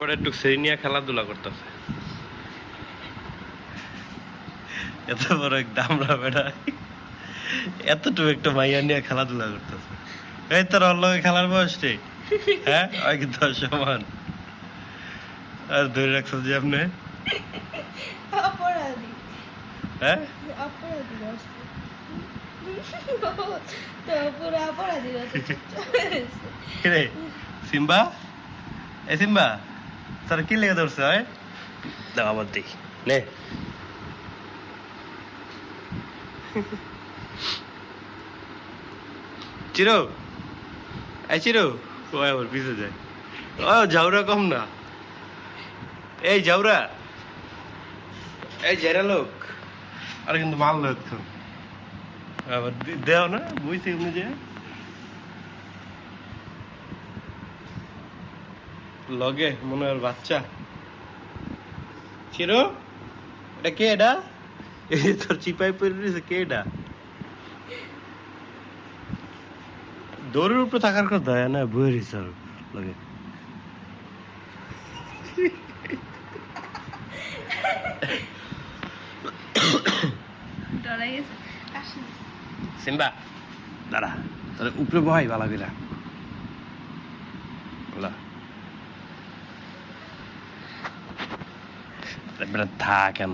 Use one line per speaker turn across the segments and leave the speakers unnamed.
পরে একটু সেই নিয়ে খেলাধুলা করতেছে। এত বড় এক দামরা বেড়া। এতটুকু একটা মাইয়া নিয়ে খেলাধুলা করতেছে। এই তোর ওর খেলার বয়স রে হ্যাঁ? ওই কিন্তু সমান আর ধরে রাখছো যে আপনি?
অপরাধী।
হ্যাঁ? সিম্বা? এ সিম্বা? তোর কি লেগে ধরছে হয়? দাও আবার দেখি নে। চিরো? এই চিরো ও আবার পিছে যায়। ও ঝাউরা কম না। এই ঝাউরা। এই জেরা লোক। আর কিন্তু মাল লোক আবার দেও না বুঝছি যে লগে মনে হয় ওর বাচ্চা। চিরো এটা কে এটা? এই তোর চিপাই পরে রয়েছে কে এটা? দৌড়ের উপরে থাকার কথা না বইয়ের হিসাব লাগে। সিম্বা দাঁড়া তাহলে উপরে বহাই ভালো করে বলা থা কেন?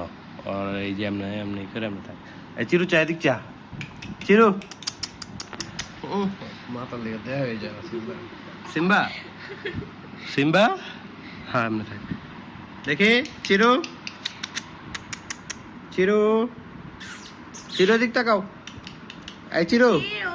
ওর এই যে এমনি এমনি করে এমনি থাক। এই চিরু চা এদিক চা। চিরু। মাথা লেগে দেয়া হয়ে যাবে সিম্বা। সিম্বা? সিম্বা? হ্যাঁ এমনি থাক। দেখি চিরু। চিরু। চিরু দিক তাকাও। এই চিরু।
চিরো।